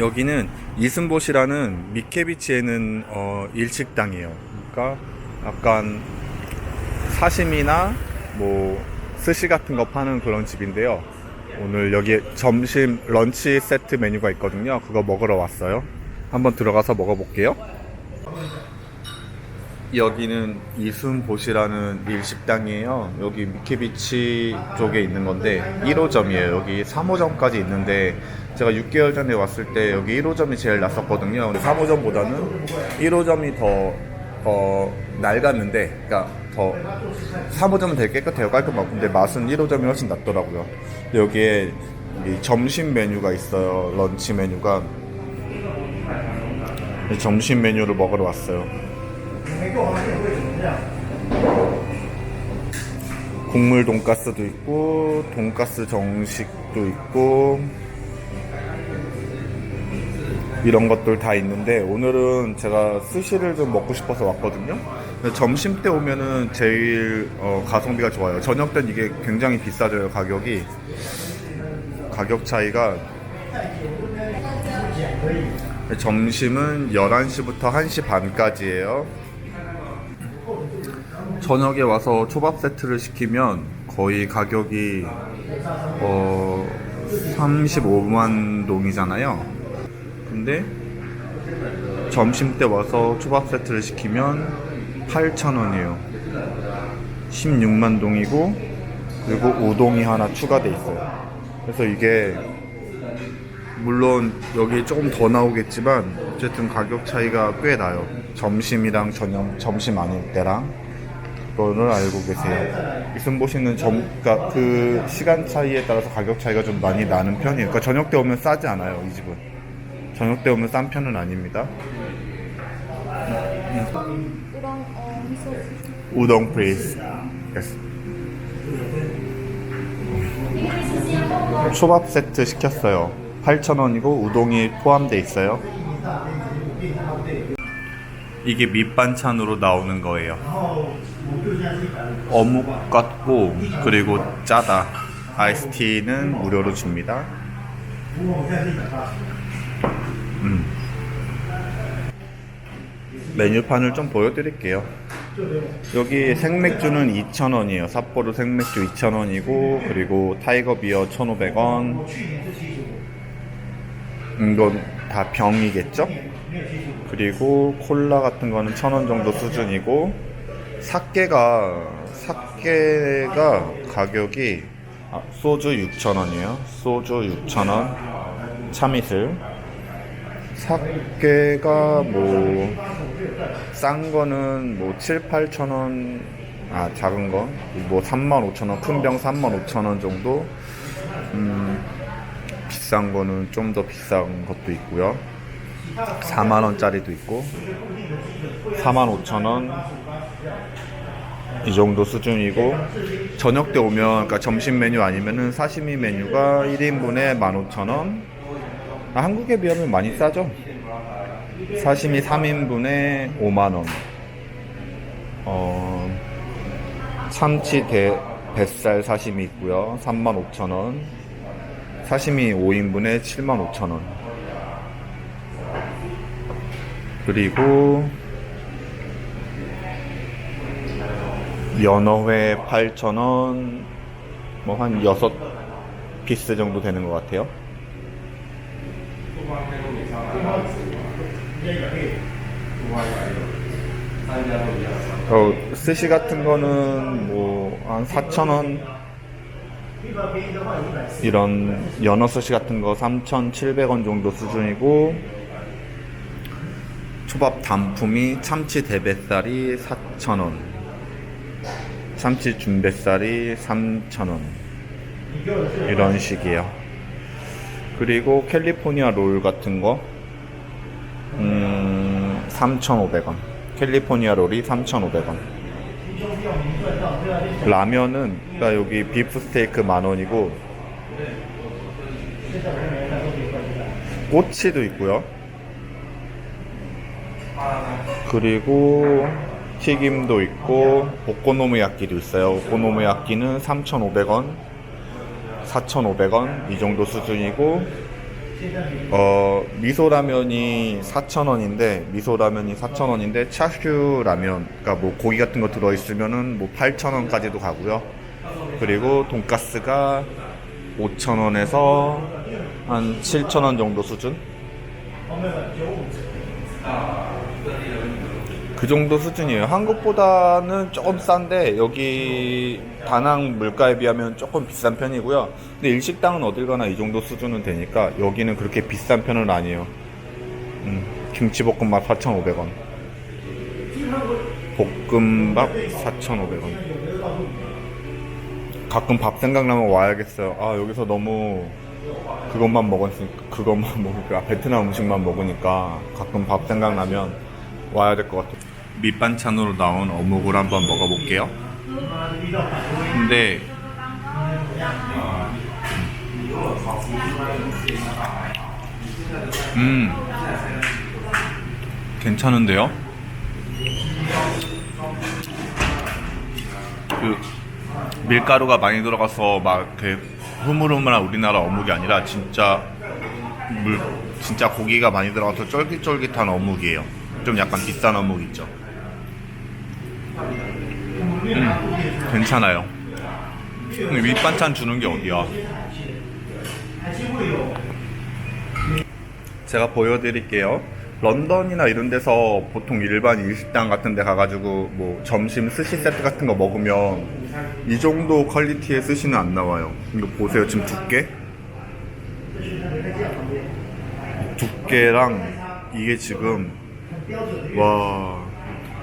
여기는 이순봇이라는 미케비치에는 어, 일식당이에요. 그러니까 약간 사시미나 뭐 스시 같은 거 파는 그런 집인데요. 오늘 여기 점심 런치 세트 메뉴가 있거든요. 그거 먹으러 왔어요. 한번 들어가서 먹어볼게요. 여기는 이순봇이라는 일식당이에요. 여기 미케비치 쪽에 있는 건데 1호점이에요. 여기 3호점까지 있는데 제가 6개월 전에 왔을 때 여기 1호점이 제일. 근데 3호점보다는 1호점이 더, 더 낡았는데, 그러니까 더 3호점은 되게 깨끗해요. 깔끔하고. 근데 맛은 1호점이 훨씬 낫더라고요. 여기에 이 점심 메뉴가 있어요. 런치 메뉴가. 이 점심 메뉴를 먹으러 왔어요. 국물 돈가스도 있고 돈가스 정식도 있고 이런 것들 다 있는데 오늘은 제가 스시를 좀 먹고 싶어서 왔거든요. 점심 때 오면은 제일 어, 가성비가 좋아요. 저녁 땐 이게 굉장히 비싸져요 가격이 가격 차이가 점심은 11시부터 1시 반까지예요. 저녁에 와서 초밥 세트를 시키면 거의 가격이 어 35만 동이잖아요. 근데 점심 때 와서 초밥 세트를 시키면 8,000원이에요. 16만 동이고 그리고 우동이 하나 추가돼 있어요. 그래서 이게 물론 여기 조금 더 나오겠지만 어쨌든 가격 차이가 꽤 나요. 점심이랑 저녁 점심 아닐 때랑 그거를 알고 계세요. 이순보시는 점, 그러니까 그 시간 차이에 따라서 가격 차이가 좀 많이 나는 편이에요. 그러니까 저녁 때 오면 싸지 않아요, 이 집은. 저녁 때 오면 싼 편은 아닙니다. 우동 플리즈. 초밥 세트 시켰어요. 8,000원이고 우동이 포함돼 있어요. 이게 밑반찬으로 나오는 거예요. 어묵 같고 그리고 짜다. 아이스티는 무료로 줍니다. 메뉴판을 좀 보여드릴게요. 여기 생맥주는 2,000원이에요. 삿포로 생맥주 2,000원이고 그리고 타이거 비어 1,500원. 이건 다 병이겠죠? 그리고 콜라 같은 거는 1,000원 정도 수준이고 사케가 사케가 가격이 아, 소주 6,000원이에요. 소주 6,000원. 참이슬. 사케가 뭐 싼 거는 뭐 7, 8천 원, 아 작은 거 뭐 3만 5천 원, 큰 병 3만 5천 원 정도. 음, 비싼 거는 좀 더 비싼 것도 있고요. 4만 원짜리도 있고 4만 5천 원. 이 정도 수준이고 저녁 때 오면 그러니까 점심 메뉴 아니면은 사시미 메뉴가 1인분에 15,000원. 아, 한국에 비하면 많이 싸죠. 사시미 3인분에 5만원. 어, 참치 대, 뱃살 사시미 있고요. 35,000원. 사시미 5인분에 75,000원. 그리고 연어회 8,000원. 뭐 한 6피스 정도 되는 것 같아요. 어, 스시 같은 거는 뭐 한 4,000원. 이런 연어 스시 같은 거 3,700원 정도 수준이고 초밥 단품이 참치 대뱃살이 4,000원. 참치 준뱃살이 3,000원. 이런 식이에요. 그리고 캘리포니아 롤 같은 거. 음, 3,500원. 캘리포니아 롤이 3,500원. 라면은 그러니까 여기 비프 스테이크 만 원이고 꼬치도 있고요. 그리고 튀김도 있고 오코노미야끼도 있어요. 오코노미야끼는 3,500원, 4,500원 이 정도 수준이고 어, 미소라면이 4,000원인데, 미소라면이 4,000원인데, 차슈 라면, 그러니까 뭐 고기 같은 거 들어있으면은 뭐 8,000원까지도 가고요. 그리고 돈가스가 5,000원에서 한 7,000원 정도 수준? 그 정도 수준이에요. 한국보다는 조금 싼데 여기 다낭 물가에 비하면 조금 비싼 편이고요. 근데 일식당은 어딜 가나 이 정도 수준은 되니까 여기는 그렇게 비싼 편은 아니에요. 음, 김치볶음밥 4,500원. 볶음밥 4,500원. 가끔 밥 생각나면 와야겠어요. 아 여기서 너무 그것만 먹었으니까 그것만 먹으니까 베트남 음식만 먹으니까 가끔 밥 생각나면 와야 될 것 같아요. 밑반찬으로 나온 어묵을 한번 먹어볼게요. 근데 음 괜찮은데요? 그 밀가루가 많이 들어가서 막 이렇게 흐물흐물한 우리나라 어묵이 아니라 진짜 물 진짜 고기가 많이 들어가서 쫄깃쫄깃한 어묵이에요. 좀 약간 비싼 어묵 있죠. 음, 괜찮아요. 근데 밑반찬 주는 게 어디야? 제가 보여드릴게요. 런던이나 이런 데서 보통 일반 일식당 같은 데 가가지고 뭐 점심 스시 세트 같은 거 먹으면 이 정도 퀄리티의 스시는 안 나와요. 이거 보세요. 지금 두께? 두께랑 이게 지금 와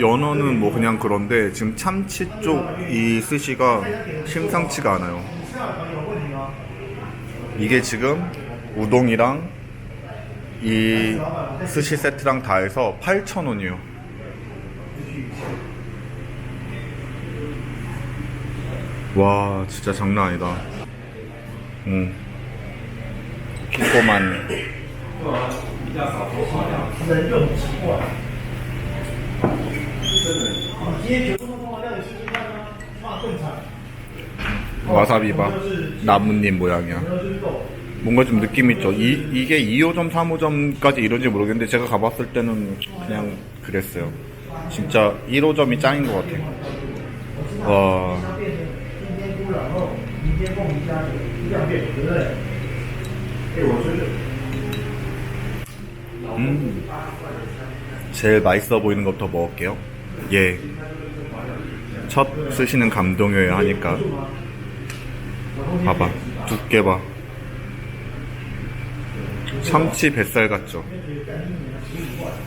연어는 뭐 그냥 그런데 지금 참치 쪽 이 스시가 심상치가 않아요. 이게 지금 우동이랑 이 스시 세트랑 다 해서 8,000원이요. 와, 진짜 장난 아니다. 응. 피꼬만. 와사비바 나뭇잎 모양이야. 뭔가 좀 느낌 있죠. 이, 이게 2호점, 3호점까지 이런지 모르겠는데 제가 가봤을 때는 그냥 그랬어요. 진짜 1호점이 짱인 것 같아요. 와. 음. 제일 맛있어 보이는 것부터 먹을게요. 예. 첫 쓰시는 감동이에요 하니까. 봐봐. 두께 봐. 참치 뱃살 같죠?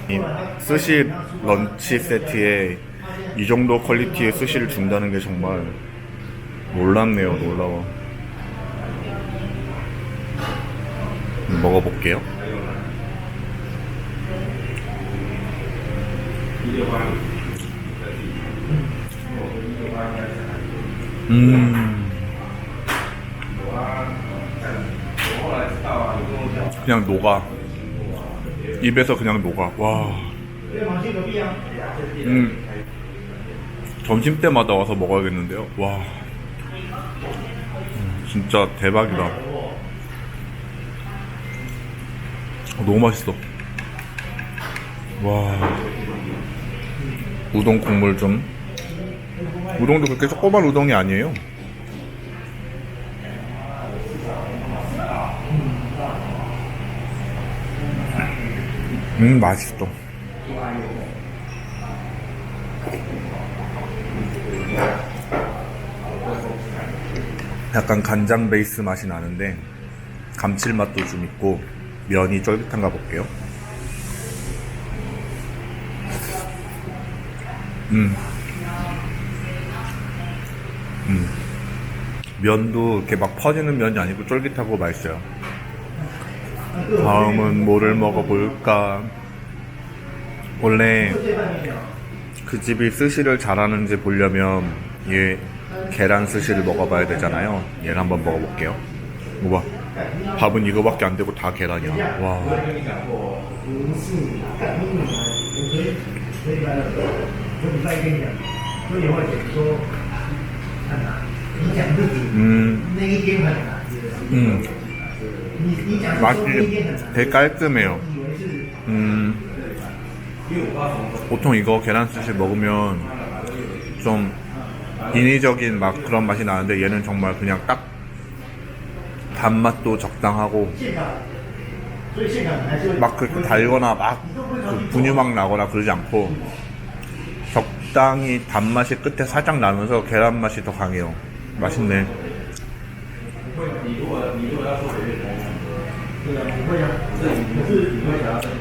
이 스시 런치 세트에 이 정도 퀄리티의 스시를 준다는 게 정말 놀랍네요, 놀라워. 먹어볼게요. 음. 그냥 녹아. 입에서 그냥 녹아. 와. 음. 점심 때마다 와서 먹어야겠는데요. 와. 음, 진짜 대박이다. 어, 너무 맛있어. 와. 우동 국물 좀. 우동도 그렇게 조그만 우동이 아니에요. 음, 맛있어. 약간 간장 베이스 맛이 나는데 감칠맛도 좀 있고 면이 쫄깃한가 볼게요. 음. 음. 면도 이렇게 막 퍼지는 면이 아니고 쫄깃하고 맛있어요. 다음은 뭐를 먹어볼까? 원래 그 집이 스시를 잘하는지 보려면 얘 계란 스시를 먹어봐야 되잖아요. 얘를 한번 먹어볼게요. 이거 봐. 밥은 이거밖에 안 되고 다 계란이야. 와. 음. 음. 맛이 되게 깔끔해요. 음, 보통 이거 계란 스시 먹으면 좀 인위적인 막 그런 맛이 나는데 얘는 정말 그냥 딱 단맛도 적당하고 막 그렇게 달거나 막 그 분유 막 나거나 그러지 않고 적당히 단맛이 끝에 살짝 나면서 계란 맛이 더 강해요. 맛있네.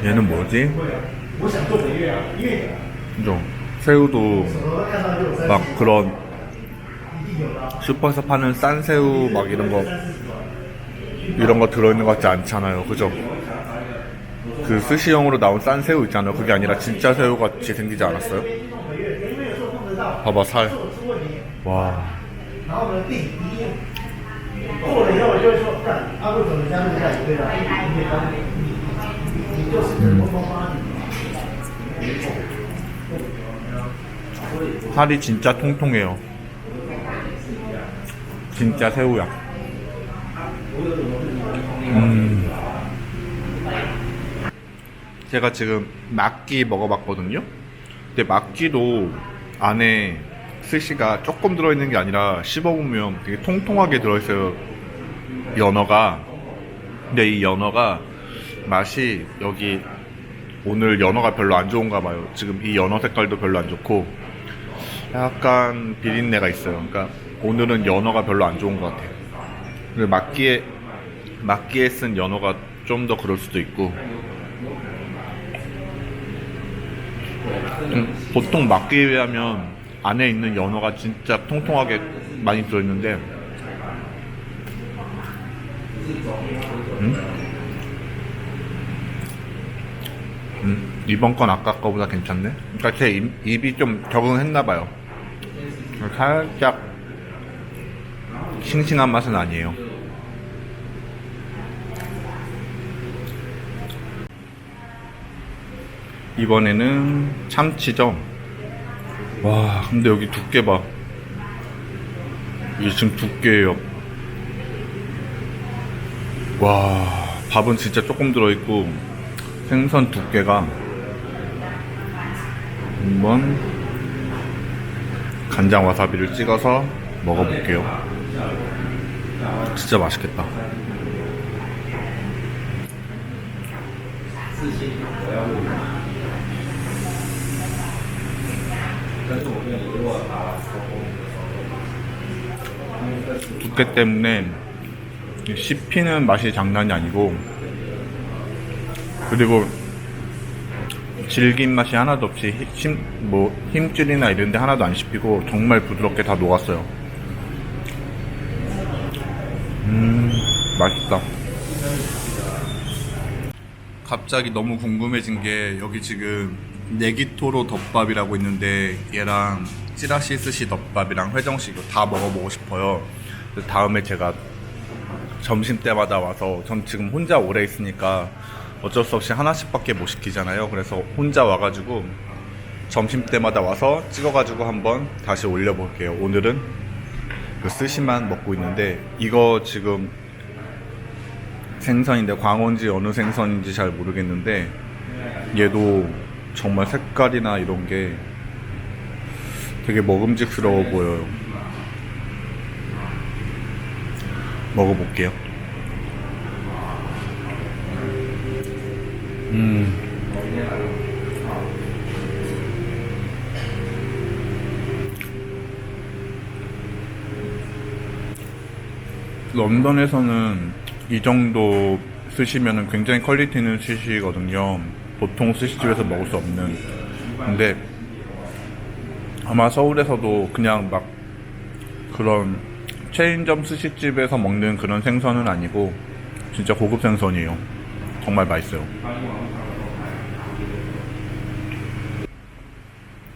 얘는 뭐지? 그죠? 새우도 막 그런 슈퍼에서 파는 싼 새우 막 이런 거 이런 거 들어있는 것 같지 않잖아요. 그죠? 그 스시용으로 나온 싼 새우 있잖아요. 그게 아니라 진짜 새우 같이 생기지 않았어요? 봐봐 살. 와. 然后呢，定一定做了以后，就会说，干，阿贵怎么加入下一个的？你你你就是疯疯发你。 살이 진짜 통통해요. 진짜 새우야. 음. 제가 지금 막기 먹어봤거든요. 근데 막기도 안에 스시가 조금 들어있는 게 아니라 씹어보면 되게 통통하게 들어있어요. 연어가. 근데 이 연어가 맛이 여기 오늘 연어가 별로 안 좋은가 봐요. 지금 이 연어 색깔도 별로 안 좋고 약간 비린내가 있어요. 그러니까 오늘은 연어가 별로 안 좋은 것 같아요. 그리고 막기에 막기에 쓴 연어가 좀 더 그럴 수도 있고 음, 보통 막기에 비하면 안에 있는 연어가 진짜 통통하게 많이 들어있는데 음? 음, 이번 건 아까 거보다 괜찮네. 그러니까 제 입, 입이 좀 적응했나 봐요. 살짝 싱싱한 맛은 아니에요. 이번에는 참치죠. 와, 근데 여기 두께 봐. 이게 지금 두께예요. 와, 밥은 진짜 조금 들어있고 생선 두께가 한번 간장 와사비를 찍어서 먹어볼게요. 진짜 맛있겠다. 두께 때문에 씹히는 맛이 장난이 아니고 그리고 질긴 맛이 하나도 없이 힘, 뭐 힘줄이나 이런 데 하나도 안 씹히고 정말 부드럽게 다 녹았어요. 음 맛있다. 갑자기 너무 궁금해진 게 여기 지금 네기토로 덮밥이라고 있는데 얘랑 찌라시 스시 덮밥이랑 회정식 다 먹어보고 싶어요. 다음에 제가 점심 때마다 와서 전 지금 혼자 오래 있으니까 어쩔 수 없이 하나씩밖에 못 시키잖아요. 그래서 혼자 와가지고 점심 때마다 와서 찍어가지고 한번 다시 올려볼게요. 오늘은 그 스시만 먹고 있는데 이거 지금 생선인데 광어인지 어느 생선인지 잘 모르겠는데 얘도 정말 색깔이나 이런 게 되게 먹음직스러워 보여요. 먹어볼게요. 음. 런던에서는 이 정도 쓰시면 굉장히 퀄리티 있는 스시거든요. 보통 스시집에서 먹을 수 없는. 근데 아마 서울에서도 그냥 막 그런 체인점 스시집에서 먹는 그런 생선은 아니고 진짜 고급 생선이에요. 정말 맛있어요.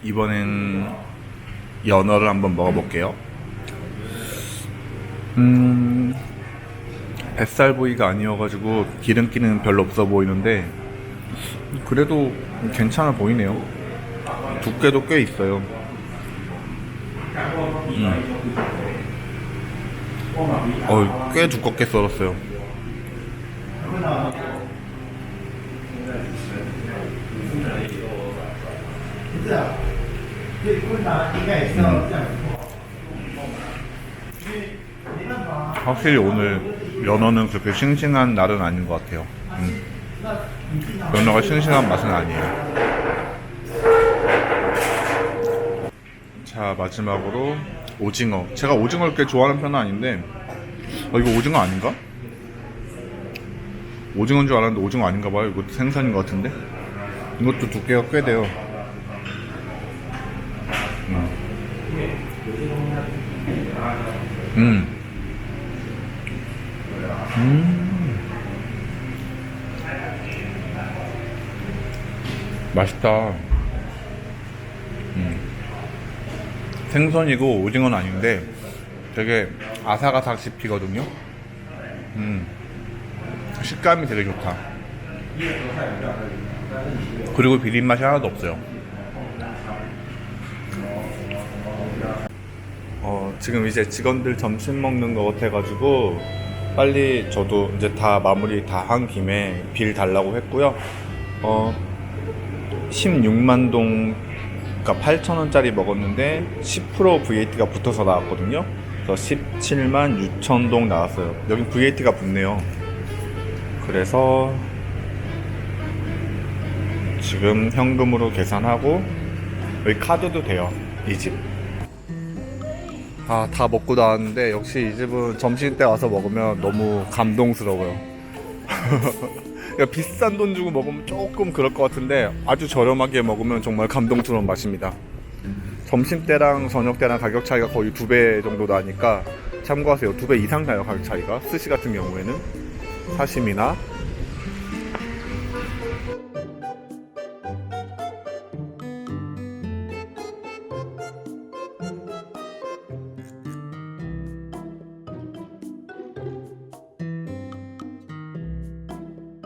이번엔 연어를 한번 먹어볼게요. 음, 뱃살 부위가 아니어가지고 기름기는 별로 없어 보이는데 그래도 괜찮아 보이네요. 두께도 꽤 있어요. 음. 어, 어, 꽤 두껍게 썰었어요. 음. 확실히 오늘 연어는 그렇게 싱싱한 날은 아닌 것 같아요. 음. 연어가 싱싱한 맛은 아니에요. 자, 마지막으로 오징어. 제가 오징어를 꽤 좋아하는 편은 아닌데 어, 이거 오징어 아닌가? 오징어인 줄 알았는데 오징어 아닌가 봐요. 이것도 생선인 것 같은데. 이것도 두께가 꽤 돼요. 음. 음. 맛있다. 생선이고 오징어는 아닌데 되게 아삭아삭 씹히거든요. 음. 식감이 되게 좋다. 그리고 비린 맛이 하나도 없어요. 어, 지금 이제 직원들 점심 먹는 것 같아가지고 빨리 저도 이제 다 마무리 다 한 김에 빌 달라고 했고요. 어, 16만 동, 그러니까 8천 원짜리 먹었는데 10% VAT가 붙어서 나왔거든요. 그래서 17만 6천 동 나왔어요. 여기 VAT가 붙네요. 그래서 지금 현금으로 계산하고 여기 카드도 돼요. 이 집. 아, 다 먹고 나왔는데 역시 이 집은 점심 때 와서 먹으면 너무 감동스러워요. 그러니까 비싼 돈 주고 먹으면 조금 그럴 것 같은데 아주 저렴하게 먹으면 정말 감동스러운 맛입니다. 점심 때랑 저녁 때랑 가격 차이가 거의 두 배 정도 나니까 참고하세요. 두 배 이상 나요 가격 차이가. 스시 같은 경우에는 사심이나